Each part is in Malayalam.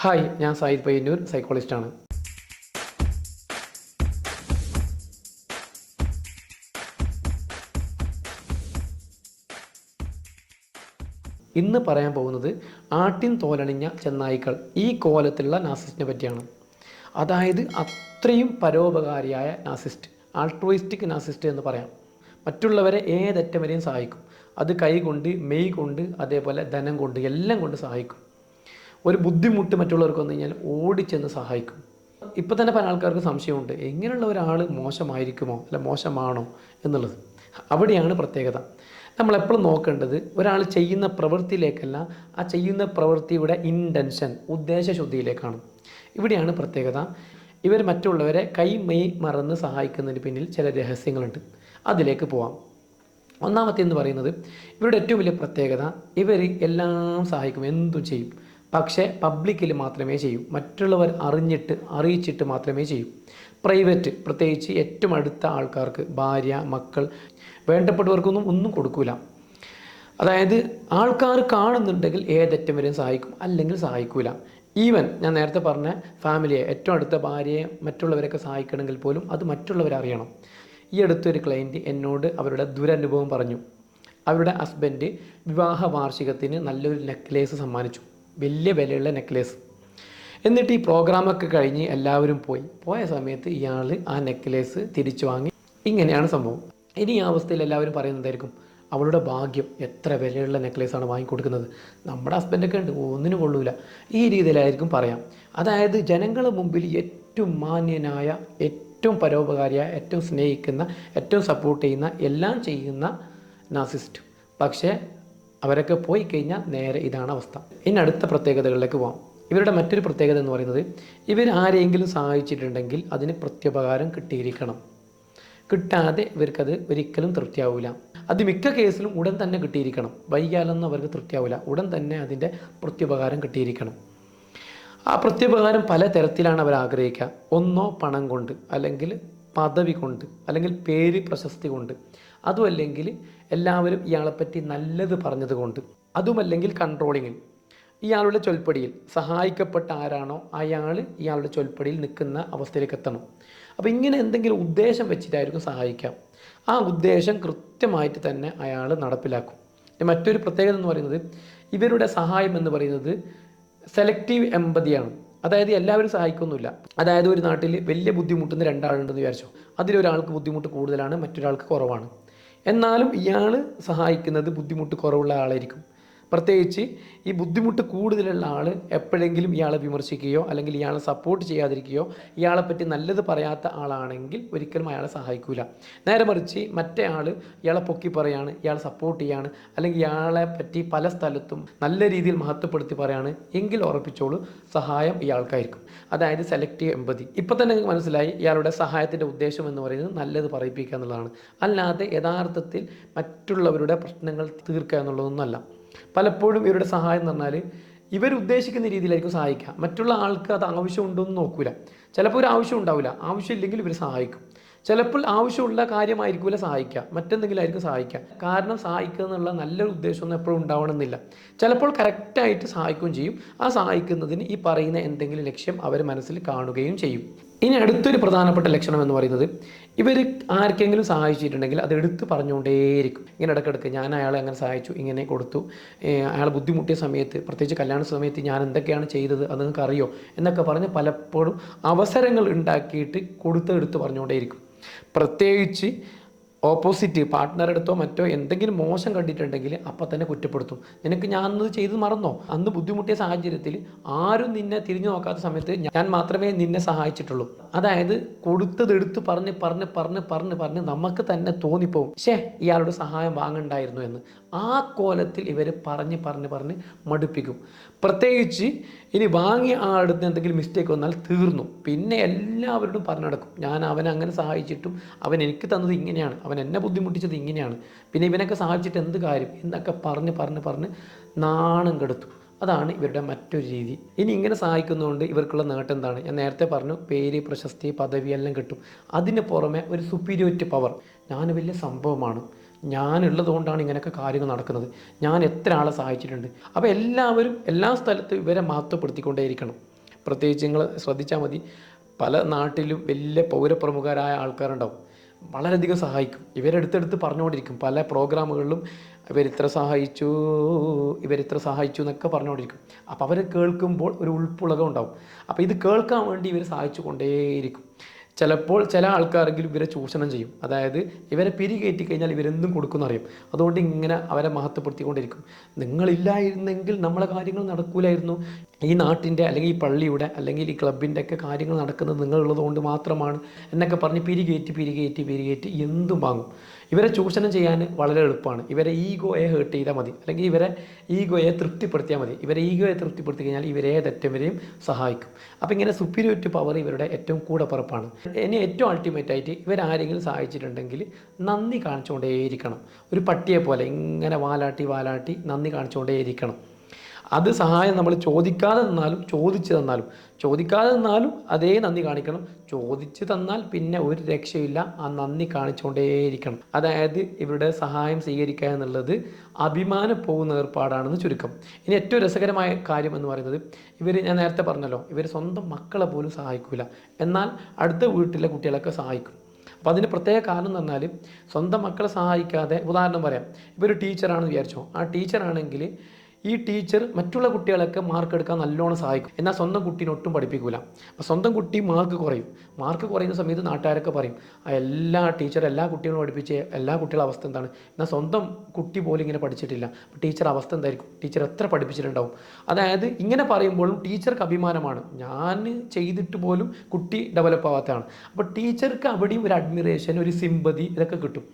ഹായ് ഞാൻ സായിദ് പയ്യന്നൂർ സൈക്കോളജിസ്റ്റാണ് ഇന്ന് പറയാൻ പോകുന്നത് ആട്ടിൻ തോലണിഞ്ഞ ചെന്നായ്ക്കൾ ഈ കോലത്തിലുള്ള നാസിസ്റ്റിനെ പറ്റിയാണ്. അതായത് അത്രയും പരോപകാരിയായ നാസിസ്റ്റ് ആൾട്രോയിസ്റ്റിക് നാസിസ്റ്റ് എന്ന് പറയാം. മറ്റുള്ളവരെ ഏതറ്റം വരെയും സഹായിക്കും. അത് കൈ കൊണ്ട് മെയ് കൊണ്ട് അതേപോലെ ധനം കൊണ്ട് എല്ലാം കൊണ്ട് സഹായിക്കും. ഒരു ബുദ്ധിമുട്ട് മറ്റുള്ളവർക്ക് വന്നു കഴിഞ്ഞാൽ ഓടിച്ചെന്ന് സഹായിക്കും. ഇപ്പം തന്നെ പല ആൾക്കാർക്ക് സംശയമുണ്ട്. എങ്ങനെയുള്ള ഒരാൾ മോശമായിരിക്കുമോ? അല്ല മോശമാണോ എന്നുള്ളത്. അവിടെയാണ് പ്രത്യേകത. നമ്മൾ എപ്പോഴും നോക്കേണ്ടത് ഒരാൾ ചെയ്യുന്ന പ്രവൃത്തിയിലേക്കല്ല ആ ചെയ്യുന്ന പ്രവൃത്തിയുടെ ഇന്റൻഷൻ ഉദ്ദേശശുദ്ധിയിലേക്കാണ്. ഇവിടെയാണ് പ്രത്യേകത. ഇവർ മറ്റുള്ളവരെ കൈ മെയ് മറന്ന് സഹായിക്കുന്നതിന് പിന്നിൽ ചില രഹസ്യങ്ങളുണ്ട്. അതിലേക്ക് പോവാം. ഒന്നാമത്തെ എന്ന് പറയുന്നത് ഇവരുടെ ഏറ്റവും വലിയ പ്രത്യേകത ഇവർ എല്ലാം സഹായിക്കും എന്തും ചെയ്യും. പക്ഷേ പബ്ലിക്കിൽ മാത്രമേ ചെയ്യൂ. മറ്റുള്ളവർ അറിഞ്ഞിട്ട് അറിയിച്ചിട്ട് മാത്രമേ ചെയ്യൂ. പ്രൈവറ്റ് പ്രത്യേകിച്ച് ഏറ്റവും അടുത്ത ആൾക്കാർക്ക് ഭാര്യ മക്കൾ വേണ്ടപ്പെട്ടവർക്കൊന്നും ഒന്നും കൊടുക്കൂല. അതായത് ആൾക്കാർ കാണുന്നുണ്ടെങ്കിൽ ഏതറ്റം വരെയും സഹായിക്കും അല്ലെങ്കിൽ സഹായിക്കൂല. ഈവൻ ഞാൻ നേരത്തെ പറഞ്ഞ ഫാമിലിയെ ഏറ്റവും അടുത്ത ഭാര്യയെ മറ്റുള്ളവരൊക്കെ സഹായിക്കണമെങ്കിൽ പോലും അത് മറ്റുള്ളവർ അറിയണം. ഈ അടുത്തൊരു ക്ലയന്റ് എന്നോട് അവരുടെ ദുരനുഭവം പറഞ്ഞു. അവരുടെ ഹസ്ബൻഡ് വിവാഹ വാർഷികത്തിന് നല്ലൊരു നെക്ലേസ് സമ്മാനിച്ചു. വലിയ വിലയുള്ള നെക്ലേസ് എന്നിട്ട് ഈ പ്രോഗ്രാമൊക്കെ കഴിഞ്ഞ് എല്ലാവരും പോയി. പോയ സമയത്ത് ഇയാൾ ആ നെക്ലേസ് തിരിച്ചു വാങ്ങി. ഇങ്ങനെയാണ് സംഭവം. ഇനി ഈ അവസ്ഥയിൽ എല്ലാവരും പറയുന്നതായിരിക്കും അവളുടെ ഭാഗ്യം എത്ര വിലയുള്ള നെക്ലേസാണ് വാങ്ങിക്കൊടുക്കുന്നത്? നമ്മുടെ ഹസ്ബൻഡൊക്കെ ഉണ്ട് ഒന്നിനും കൊള്ളൂല. ഈ രീതിയിലായിരിക്കും പറയാം. അതായത് ജനങ്ങളുടെ മുമ്പിൽ ഏറ്റവും മാന്യനായ ഏറ്റവും പരോപകാരിയായ ഏറ്റവും സ്നേഹിക്കുന്ന ഏറ്റവും സപ്പോർട്ട് ചെയ്യുന്ന എല്ലാം ചെയ്യുന്ന നാസിസ്റ്റ് പക്ഷേ അവരൊക്കെ പോയി കഴിഞ്ഞാൽ നേരെ ഇതാണ് അവസ്ഥ. ഇനി അടുത്ത പ്രത്യേകതകളിലേക്ക് പോകാം ഇവരുടെ മറ്റൊരു പ്രത്യേകത എന്ന് പറയുന്നത് ഇവർ ആരെങ്കിലും സഹായിച്ചിട്ടുണ്ടെങ്കിൽ അതിന് പ്രത്യുപകാരം കിട്ടിയിരിക്കണം. കിട്ടാതെ ഇവർക്കത് ഒരിക്കലും തൃപ്തിയാവില്ല അത് മിക്ക കേസിലും ഉടൻ തന്നെ കിട്ടിയിരിക്കണം. വൈകാലൊന്നും അവർക്ക് തൃപ്തിയാവില്ല ഉടൻ തന്നെ അതിന്റെ പ്രത്യുപകാരം കിട്ടിയിരിക്കണം. ആ പ്രത്യുപകാരം പല തരത്തിലാണ് അവർ ആഗ്രഹിക്കുക. ഒന്നോ പണം കൊണ്ട് അല്ലെങ്കിൽ പദവി കൊണ്ട് അല്ലെങ്കിൽ പേര് പ്രശസ്തി കൊണ്ട് അതുമല്ലെങ്കിൽ എല്ലാവരും ഇയാളെപ്പറ്റി നല്ലത് പറഞ്ഞതുകൊണ്ട്. അതുമല്ലെങ്കിൽ കൺട്രോളിങ്ങിൽ ഇയാളുടെ ചൊൽപ്പടിയിൽ സഹായിക്കപ്പെട്ട ആരാണോ അയാൾ ഇയാളുടെ ചൊൽപ്പടിയിൽ നിൽക്കുന്ന അവസ്ഥയിലേക്ക് എത്തണം. അപ്പോൾ ഇങ്ങനെ എന്തെങ്കിലും ഉദ്ദേശം വെച്ചിട്ടായിരിക്കും സഹായിക്കാം. ആ ഉദ്ദേശം കൃത്യമായിട്ട് തന്നെ അയാൾ നടപ്പിലാക്കും. മറ്റൊരു പ്രത്യേകത എന്ന് പറയുന്നത് ഇവരുടെ സഹായം എന്ന് പറയുന്നത് സെലക്റ്റീവ് എമ്പതിയാണ് അതായത് എല്ലാവരും സഹായിക്കൊന്നുമില്ല. അതായത് ഒരു നാട്ടിൽ വലിയ ബുദ്ധിമുട്ടുന്ന രണ്ടാളുണ്ടെന്ന് വിചാരിച്ചോ. അതിലൊരാൾക്ക് ബുദ്ധിമുട്ട് കൂടുതലാണ് മറ്റൊരാൾക്ക് കുറവാണ്. എന്നാലും ഇയാൾ സഹായിക്കുന്നത് ബുദ്ധിമുട്ട് കുറവുള്ള ആളായിരിക്കും. പ്രത്യേകിച്ച് ഈ ബുദ്ധിമുട്ട് കൂടുതലുള്ള ആൾ എപ്പോഴെങ്കിലും ഇയാളെ വിമർശിക്കുകയോ അല്ലെങ്കിൽ ഇയാളെ സപ്പോർട്ട് ചെയ്യാതിരിക്കുകയോ ഇയാളെ പറ്റി നല്ലത് പറയാത്ത ആളാണെങ്കിൽ ഒരിക്കലും അയാളെ സഹായിക്കൂല. നേരെ മറിച്ച് മറ്റേ ആൾ ഇയാളെ പൊക്കി പറയാണ് ഇയാളെ സപ്പോർട്ട് ചെയ്യാണ് അല്ലെങ്കിൽ ഇയാളെ പറ്റി പല സ്ഥലത്തും നല്ല രീതിയിൽ മഹത്വപ്പെടുത്തി പറയാണ് എങ്കിൽ ഉറപ്പിച്ചോളൂ സഹായം ഇയാൾക്കായിരിക്കും. അതായത് സെലക്റ്റീവ് എമ്പതി ഇപ്പം തന്നെ മനസ്സിലായി ഇയാളുടെ സഹായത്തിന്റെ ഉദ്ദേശം എന്ന് പറയുന്നത് നല്ലത് പറയിപ്പിക്കുക എന്നുള്ളതാണ്. അല്ലാതെ യഥാർത്ഥത്തിൽ മറ്റുള്ളവരുടെ പ്രശ്നങ്ങൾ തീർക്കുക എന്നുള്ളതൊന്നുമല്ല. പലപ്പോഴും ഇവരുടെ സഹായം എന്ന് പറഞ്ഞാൽ ഇവർ ഉദ്ദേശിക്കുന്ന രീതിയിലായിരിക്കും സഹായിക്കുക. മറ്റുള്ള ആൾക്ക് അത് ആവശ്യമുണ്ടോ എന്ന് നോക്കൂല. ചിലപ്പോൾ ഒരു ആവശ്യം ഉണ്ടാവില്ല ആവശ്യമില്ലെങ്കിൽ ഇവർ സഹായിക്കും. ചിലപ്പോൾ ആവശ്യമുള്ള കാര്യമായിരിക്കില്ല സഹായിക്കുക. മറ്റെന്തെങ്കിലും ആയിരിക്കും സഹായിക്കുക. കാരണം സഹായിക്കുക എന്നുള്ള നല്ലൊരു ഉദ്ദേശമൊന്നും എപ്പോഴും ഉണ്ടാവണമെന്നില്ല. ചിലപ്പോൾ കറക്റ്റായിട്ട് സഹായിക്കുകയും ചെയ്യും. ആ സഹായിക്കുന്നതിന് ഈ പറയുന്ന എന്തെങ്കിലും ലക്ഷ്യം അവർ മനസ്സിൽ കാണുകയും ചെയ്യും. ഇനി അടുത്തൊരു പ്രധാനപ്പെട്ട ലക്ഷണം എന്ന് പറയുന്നത് ഇവർ ആർക്കെങ്കിലും സഹായിച്ചിട്ടുണ്ടെങ്കിൽ അത് എടുത്ത് പറഞ്ഞുകൊണ്ടേയിരിക്കും. ഇങ്ങനെ ഇടയ്ക്കിടയ്ക്ക് ഞാൻ അയാളെ അങ്ങനെ സഹായിച്ചു ഇങ്ങനെ കൊടുത്തു. അയാൾ ബുദ്ധിമുട്ടിയ സമയത്ത് പ്രത്യേകിച്ച് കല്യാണ സമയത്ത് ഞാൻ എന്തൊക്കെയാണ് ചെയ്തത് അത് നിങ്ങൾക്ക് അറിയോ? എന്നൊക്കെ പറഞ്ഞ് പലപ്പോഴും അവസരങ്ങൾ ഉണ്ടാക്കിയിട്ട് കൊടുത്ത് എടുത്ത് പറഞ്ഞുകൊണ്ടേയിരിക്കും. പ്രത്യേകിച്ച് ഓപ്പോസിറ്റ് പാർട്ട്ണറെടുത്തോ മറ്റോ എന്തെങ്കിലും മോശം കണ്ടിട്ടുണ്ടെങ്കിൽ അപ്പം തന്നെ കുറ്റപ്പെടുത്തും. നിനക്ക് ഞാൻ അന്ന് ചെയ്ത് മറന്നോ? അന്ന് ബുദ്ധിമുട്ടിയ സാഹചര്യത്തിൽ ആരും നിന്നെ തിരിഞ്ഞു നോക്കാത്ത സമയത്ത് ഞാൻ മാത്രമേ നിന്നെ സഹായിച്ചിട്ടുള്ളൂ. അതായത് കൊടുത്തത് എടുത്ത് പറഞ്ഞ് പറഞ്ഞ് പറഞ്ഞ് പറഞ്ഞ് പറഞ്ഞ് നമുക്ക് തന്നെ തോന്നിപ്പോവും. ഷേ ഇയാളുടെ സഹായം വാങ്ങണ്ടായിരുന്നു എന്ന്. ആ കോലത്തിൽ ഇവർ പറഞ്ഞ് പറഞ്ഞ് പറഞ്ഞ് മടുപ്പിക്കും. പ്രത്യേകിച്ച് ഇനി വാങ്ങിയ ആളുടെ എന്തെങ്കിലും മിസ്റ്റേക്ക് വന്നാൽ തീർന്നു. പിന്നെ എല്ലാവരോടും പറഞ്ഞു നടക്കും ഞാൻ അവനെ അങ്ങനെ സഹായിച്ചിട്ടും അവൻ എനിക്ക് തന്നത് ഇങ്ങനെയാണ്. അവൻ എന്നെ ബുദ്ധിമുട്ടിച്ചത് ഇങ്ങനെയാണ്. പിന്നെ ഇവനൊക്കെ സഹായിച്ചിട്ട് എന്ത് കാര്യം? എന്നൊക്കെ പറഞ്ഞ് പറഞ്ഞ് പറഞ്ഞ് നാണം കെടുത്തു. അതാണ് ഇവരുടെ മറ്റൊരു രീതി. ഇനി ഇങ്ങനെ സഹായിക്കുന്നതുകൊണ്ട് ഇവർക്കുള്ള നേട്ടം എന്താണ്? ഞാൻ നേരത്തെ പറഞ്ഞു പേര് പ്രശസ്തി പദവി എല്ലാം കിട്ടും. അതിന് പുറമെ ഒരു സുപ്പീരിയോറിറ്റി പവർ ഞാൻ വലിയ സംഭവമാണ്. ഞാനുള്ളത് കൊണ്ടാണ് ഇങ്ങനെയൊക്കെ കാര്യങ്ങൾ നടക്കുന്നത്. ഞാൻ എത്ര ആളെ സഹായിച്ചിട്ടുണ്ട്? അപ്പോൾ എല്ലാവരും എല്ലാ സ്ഥലത്തും ഇവരെ മഹത്വപ്പെടുത്തിക്കൊണ്ടേയിരിക്കണം. പ്രത്യേകിച്ച് നിങ്ങൾ ശ്രദ്ധിച്ചാൽ മതി. പല നാട്ടിലും വലിയ പൗരപ്രമുഖരായ ആൾക്കാരുണ്ടാവും. വളരെയധികം സഹായിക്കും. ഇവരെടുത്തെടുത്ത് പറഞ്ഞുകൊണ്ടിരിക്കും. പല പ്രോഗ്രാമുകളിലും ഇവരിത്ര സഹായിച്ചു ഇവരിത്ര സഹായിച്ചു എന്നൊക്കെ പറഞ്ഞുകൊണ്ടിരിക്കും. അപ്പോൾ അവർ കേൾക്കുമ്പോൾ ഒരു ഉൾപ്പുളകം ഉണ്ടാവും. അപ്പോൾ ഇത് കേൾക്കാൻ വേണ്ടി ഇവർ സഹായിച്ചു കൊണ്ടേയിരിക്കും ചിലപ്പോൾ ചില ആൾക്കാരെങ്കിലും ഇവരെ ചൂഷണം ചെയ്യും. അതായത് ഇവരെ പിരികയറ്റി കഴിഞ്ഞാൽ ഇവരെന്തും കൊടുക്കുന്നറിയും അതുകൊണ്ട് ഇങ്ങനെ അവരെ മഹത്വപ്പെടുത്തിക്കൊണ്ടിരിക്കും. നിങ്ങളില്ലായിരുന്നെങ്കിൽ നമ്മളെ കാര്യങ്ങൾ നടക്കൂലായിരുന്നു. ഈ നാട്ടിന്റെ അല്ലെങ്കിൽ ഈ പള്ളിയുടെ അല്ലെങ്കിൽ ഈ ക്ലബിന്റെ ഒക്കെ കാര്യങ്ങൾ നടക്കുന്നത് നിങ്ങളുള്ളത് കൊണ്ട് മാത്രമാണ് എന്നൊക്കെ പറഞ്ഞ് പിരികേറ്റി പിരികേറ്റി പിരികേറ്റി എന്തും വാങ്ങും. ഇവരെ ചൂഷണം ചെയ്യാൻ വളരെ എളുപ്പമാണ്. ഇവരെ ഈഗോയെ ഹേർട്ട് ചെയ്താൽ മതി. അല്ലെങ്കിൽ ഇവരെ ഈഗോയെ തൃപ്തിപ്പെടുത്തിയാൽ മതി. ഇവരെ ഈഗോയെ തൃപ്തിപ്പെടുത്തി കഴിഞ്ഞാൽ ഇവരെ തെറ്റവരെയും സഹായിക്കും. അപ്പോൾ ഇങ്ങനെ സുപ്പീരിയോറ്റി പവർ ഇവരുടെ ഏറ്റവും കൂടപ്പുറപ്പാണ് ഇനി ഏറ്റവും അൾട്ടിമേറ്റ് ആയിട്ട് ഇവരാരെങ്കിലും സഹായിച്ചിട്ടുണ്ടെങ്കിൽ നന്ദി കാണിച്ചുകൊണ്ടേയിരിക്കണം. ഒരു പട്ടിയെ പോലെ ഇങ്ങനെ വാലാട്ടി വാലാട്ടി നന്ദി കാണിച്ചുകൊണ്ടേയിരിക്കണം. അത് സഹായം നമ്മൾ ചോദിക്കാതെ തന്നാലും ചോദിച്ചു തന്നാലും ചോദിക്കാതെ തന്നാലും അതേ നന്ദി കാണിക്കണം. ചോദിച്ചു തന്നാൽ പിന്നെ ഒരു രക്ഷയില്ല. ആ നന്ദി കാണിച്ചുകൊണ്ടേയിരിക്കണം. അതായത് ഇവരുടെ സഹായം സ്വീകരിക്കുക എന്നുള്ളത് അഭിമാനം പോകുന്ന ഏർപ്പാടാണെന്ന് ചുരുക്കം. ഇനി ഏറ്റവും രസകരമായ കാര്യം എന്ന് പറയുന്നത് ഇവർ ഞാൻ നേരത്തെ പറഞ്ഞല്ലോ ഇവർ സ്വന്തം മക്കളെ പോലും സഹായിക്കില്ല എന്നാൽ അടുത്ത വീട്ടിലെ കുട്ടികളൊക്കെ സഹായിക്കും. അപ്പോൾ അതിന് പ്രത്യേക കാരണം എന്ന് പറഞ്ഞാൽ സ്വന്തം മക്കളെ സഹായിക്കാതെ ഉദാഹരണം പറയാം ഇപ്പോൾ ഒരു ടീച്ചറാണെന്ന് വിചാരിച്ചോ? ആ ടീച്ചറാണെങ്കിൽ ഈ ടീച്ചർ മറ്റുള്ള കുട്ടികളൊക്കെ മാർക്ക് എടുക്കാൻ നല്ലോണം സഹായിക്കും. എന്നാൽ സ്വന്തം കുട്ടീനെ ഒട്ടും പഠിപ്പിക്കില്ല അപ്പോൾ സ്വന്തം കുട്ടി മാർക്ക് കുറയും. മാർക്ക് കുറയുന്ന സമയത്ത് നാട്ടുകാരൊക്കെ പറയും എല്ലാ ടീച്ചർ എല്ലാ കുട്ടികളും പഠിപ്പിച്ച് എല്ലാ കുട്ടികളുടെ അവസ്ഥ എന്താണ്? എന്നാൽ സ്വന്തം കുട്ടി പോലും ഇങ്ങനെ പഠിച്ചിട്ടില്ല. ടീച്ചർ അവസ്ഥ എന്തായിരിക്കും? ടീച്ചർ എത്ര പഠിപ്പിച്ചിട്ടുണ്ടാവും? അതായത് ഇങ്ങനെ പറയുമ്പോഴും ടീച്ചർക്ക് അഭിമാനമാണ്. ഞാൻ ചെയ്തിട്ട് പോലും കുട്ടി ഡെവലപ്പ് ആവാത്തതാണ്. അപ്പോൾ ടീച്ചർക്ക് അവിടെയും ഒരു അഡ്മിറേഷൻ ഒരു സിമ്പതി ഇതൊക്കെ കിട്ടും.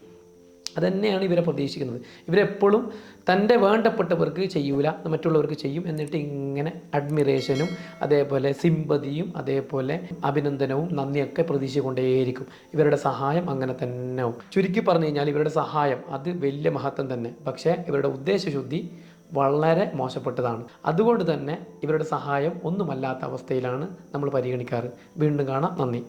അതുതന്നെയാണ് ഇവരെ പ്രതീക്ഷിക്കുന്നത്. ഇവരെപ്പോഴും തന്റെ വേണ്ടപ്പെട്ടവർക്ക് ചെയ്യൂല മറ്റുള്ളവർക്ക് ചെയ്യും എന്നിട്ട് ഇങ്ങനെ അഡ്മിറേഷനും അതേപോലെ സിമ്പതിയും അതേപോലെ അഭിനന്ദനവും നന്ദിയൊക്കെ പ്രതീക്ഷിച്ചുകൊണ്ടേയിരിക്കും. ഇവരുടെ സഹായം അങ്ങനെ തന്നെ ചുരുക്കി പറഞ്ഞു കഴിഞ്ഞാൽ ഇവരുടെ സഹായം അത് വലിയ മഹത്വം തന്നെ. പക്ഷേ ഇവരുടെ ഉദ്ദേശശുദ്ധി വളരെ മോശപ്പെട്ടതാണ്. അതുകൊണ്ട് തന്നെ ഇവരുടെ സഹായം ഒന്നുമല്ലാത്ത അവസ്ഥയിലാണ് നമ്മൾ പരിഗണിക്കാറ്. വീണ്ടും കാണാം. നന്ദി.